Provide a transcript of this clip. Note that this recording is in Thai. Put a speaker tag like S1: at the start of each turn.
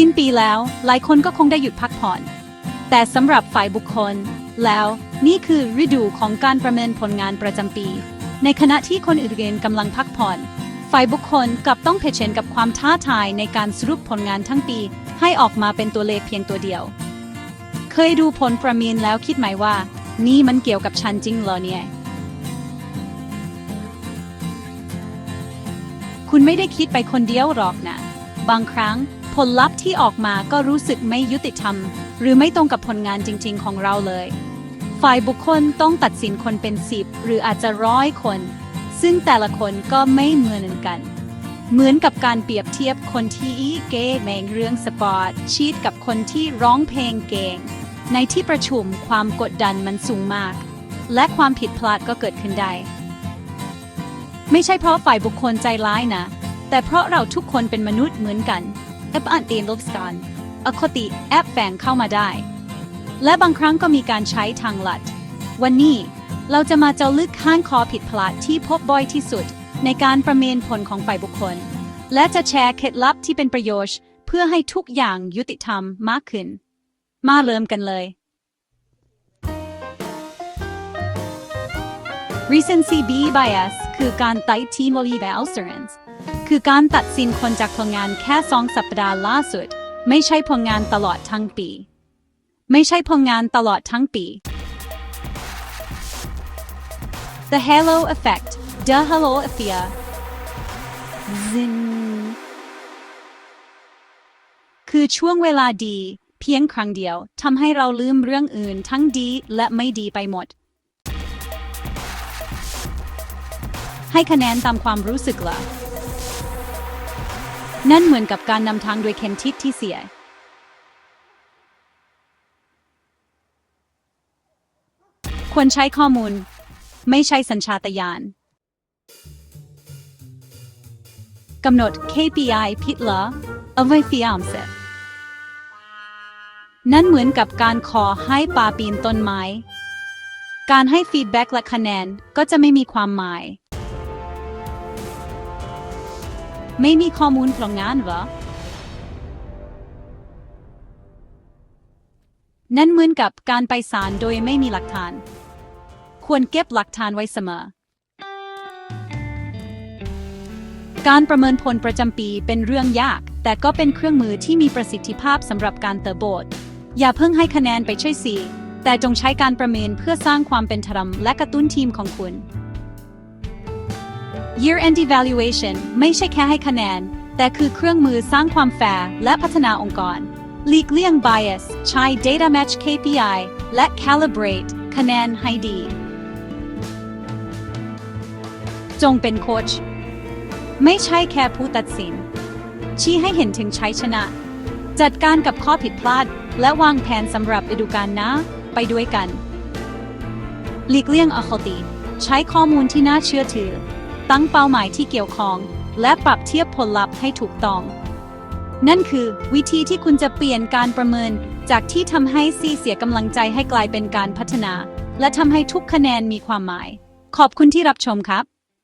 S1: สิ้นปีแล้ว หลายคนก็คงได้หยุดพักผ่อน แต่สำหรับฝ่ายบุคคล แล้วนี่คือฤดูของการประเมินผลงานประจำปี ในขณะที่คนอื่นๆกำลังพักผ่อน ฝ่ายบุคคลกลับต้องเผชิญกับความท้าทายในการสรุปผลงานทั้งปี ให้ออกมาเป็นตัวเลขเพียงตัวเดียว เคยดูผลประเมินแล้วคิดไหมว่า นี่มันเกี่ยวกับฉันจริงเหรอเนี่ยคุณไม่ได้คิดไปคนเดียวหรอกนะ บางครั้ง ผลลัพธ์ที่ออกมาก็รู้สึกไม่ยุติธรรม หรือไม่ตรงกับผลงานจริง ๆ ของเราเลย ฝ่ายบุคคลต้องตัดสินคนเป็นสิบหรืออาจจะร้อยคน ซึ่งแต่ละคนก็ไม่เหมือนกัน เหมือนกับการเปรียบเทียบคนที่เก่งเรื่องสปอร์ตชีตกับคนที่ร้องเพลงเก่งในที่ประชุมความกดดันมันสูงมาก และความผิดพลาดก็เกิดขึ้นได้ ไม่ใช่เพราะฝ่ายบุคคลใจร้ายนะ แต่เพราะเราทุกคนเป็นมนุษย์เหมือนกัน ปอันเตีนลบสกันอคติแอปแฝงเข้ามาได้ และบางครั้งก็มีการใช้ทางลัด วันนี้เราจะมาเจ้าลึกข้างคอผิดพลาดที่พบบ่อยที่สุด ในการประเมินผลของฝ่ายบุคคล และจะแชร์เคล็ดลับที่เป็นประโยชน์ เพื่อให้ทุกอย่างยุติธรรมมากขึ้น มาเริ่มกันเลย Recency B bias คือการไต่ทีมลีแบลเซอร์น คือการตัดสินคนจากผลงานแค่สองสัปดาห์ล่าสุด ไม่ใช่ผลงานตลอดทั้งปี ไม่ใช่ผลงานตลอดทั้งปี The Halo Effect The Halo Effect Zin คือช่วงเวลาดี เพียงครั้งเดียวทำให้เราลืมเรื่องอื่นทั้งดีและไม่ดีไปหมด ให้คะแนนตามความรู้สึกละ นั่นเหมือนกับการนำทางโดยเข็มทิศที่เสีย ควรใช้ข้อมูล ไม่ใช่สัญชาตญาณกำหนด KPI ผิดเหรอเอาไว้ฟิยามเสร็จนั่นเหมือนกับการขอให้ปาปีนต้นไม้ การให้ฟีดแบ็กและคะแนนก็จะไม่มีความหมาย ไม่มีข้อมูลผลงานเหรอนั่นเหมือนกับการไปศาลโดยไม่มีหลักฐาน ควรเก็บหลักฐานไว้เสมอ การประเมินผลประจำปีเป็นเรื่องยาก แต่ก็เป็นเครื่องมือที่มีประสิทธิภาพสำหรับการเติบโตอย่าเพิ่งให้คะแนนไปช่วยสีแต่จงใช้การประเมินเพื่อสร้างความเป็นธรรมและกระตุ้นทีมของคุณ Year End Evaluation ไม่ใช่แค่ให้คะแนน แต่คือเครื่องมือสร้างความแฟร์และพัฒนาองค์กร หลีกเลี่ยง bias ใช้ Data Match KPI และ Calibrate คะแนนให้ดี จงเป็นโค้ชไม่ใช่แค่ผู้ตัดสิน ชี้ให้เห็นถึงชัยชนะ จัดการกับข้อผิดพลาด และวางแผนสำหรับฤดูกาลหน้าไปด้วยกัน หลีกเลี่ยงอคติ ใช้ข้อมูลที่น่าเชื่อถือ ตั้งเป้าหมายที่เกี่ยวข้อง และปรับเทียบผลลัพธ์ให้ถูกต้อง นั่นคือวิธีที่คุณจะเปลี่ยนการประเมิน จากที่ทำให้ซีเสียกำลังใจให้กลายเป็นการพัฒนา และทำให้ทุกคะแนนมีความหมาย ขอบคุณที่รับชมครับ